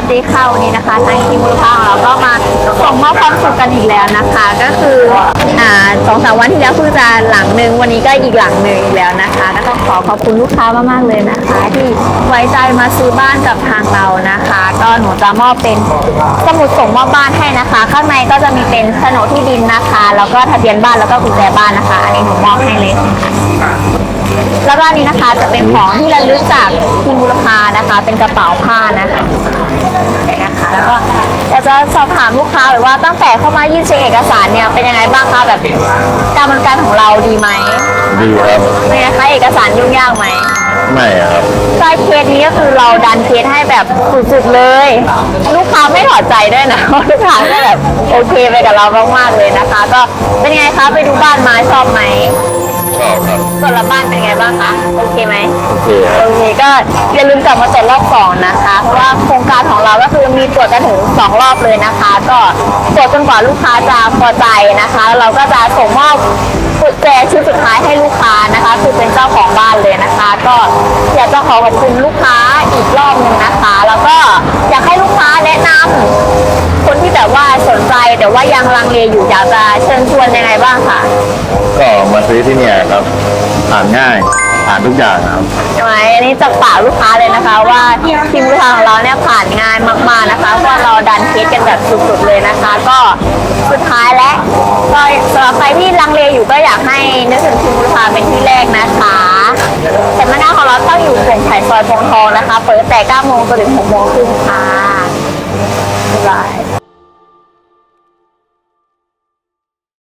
วัสดีค่ะวันนี้นะคะทางทีมบุรพาของเราก็มาส่งมอบความสุขกันอีกแล้วนะคะ ก็คืออ่าสองสามวันที่แล้วเพิ่งจะหลังหนึ่งวันนี้ก็อีกหลังหนึ่งอีกแล้วนะคะก็ต้องขอขอบคุณลูกค้ามากๆเลยนะคะ ที่ไว้ใจมาซื้อบ้านกับทางเรานะคะ ก็หนูจะมอบเป็นสมุดส่งมอบบ้านให้นะคะ ข้างในก็จะมีเป็นโฉนดที่ดินนะคะ แล้วก็ทะเบียนบ้านแล้วก็กุญแจบ้านนะคะ อันนี้หนูมอบให้เลยแล้วก็อันนี้นะคะจะเป็นของที่ระลึกจากทีมบุรพานะคะ เป็นกระเป๋าผ้านะคะนะคะ แล้วก็อยากจะสอบถามลูกค้าเลยว่าตั้งแต่เข้ามายื่นเช็คเอกสารเนี่ยเป็นยังไงบ้างคะแบบการบริการของเราดีไหมดีครับเป็นไงคะเอกสารยุ่งยากไหมไม่ครับใช่เคสนี้ก็คือเราดันเคสให้แบบสุดๆเลย ลูกค้าไม่ถอดใจด้วยนะลูกค้าก็แบบโอเคไปกับเรามากๆเลยนะคะ ก็เป็นยังไงคะไปดูบ้านมาชอบไหม ชอบครับ ส่วนละบ้านเป็นยังไงบ้างคะโอเคไหมโอเคครับ โอเคก็อย่าลืมกลับมาตรวจรอบสองนะคะ เพราะว่าโครงการของเราก็คือมีตรวจกันถึงสองรอบเลยนะคะ ก็ตรวจจนกว่าลูกค้าจะพอใจนะคะ เราก็จะส่งมอบกุญแจชุดสุดท้ายให้ลูกค้านะคะ คือเป็นเจ้าของบ้านเลยนะคะ ก็อยากจะขอขอบคุณลูกค้าอีกรอบหนึ่งนะคะ แล้วก็อยากให้ลูกค้าแนะนำ แต่ว่ายังลังเลอยู่อยากจะเชิญชวนยังไงบ้างคะก็มาซื้อที่เนี่ยครับผ่านง่ายผ่านทุกอย่างครับใช่ไหมอันนี้จากปากลูกค้าเลยนะคะ ว่าทีมลูกค้าของเราเนี่ยผ่านง่ายมากๆนะคะเพราะว่าเราดันเคสกันแบบสุดๆเลยนะคะ ก็สุดท้ายและก็สำหรับใครที่ลังเลอยู่ก็อยากให้นึกถึงทีมลูกค้าเป็นที่แรกนะคะสำนักงานของเราตั้งอยู่โป่งไผ่ซอยพงทองนะคะ เปิดแต่9โมงจนถึง6โมงครึ่งค่ะบ๊ายบาย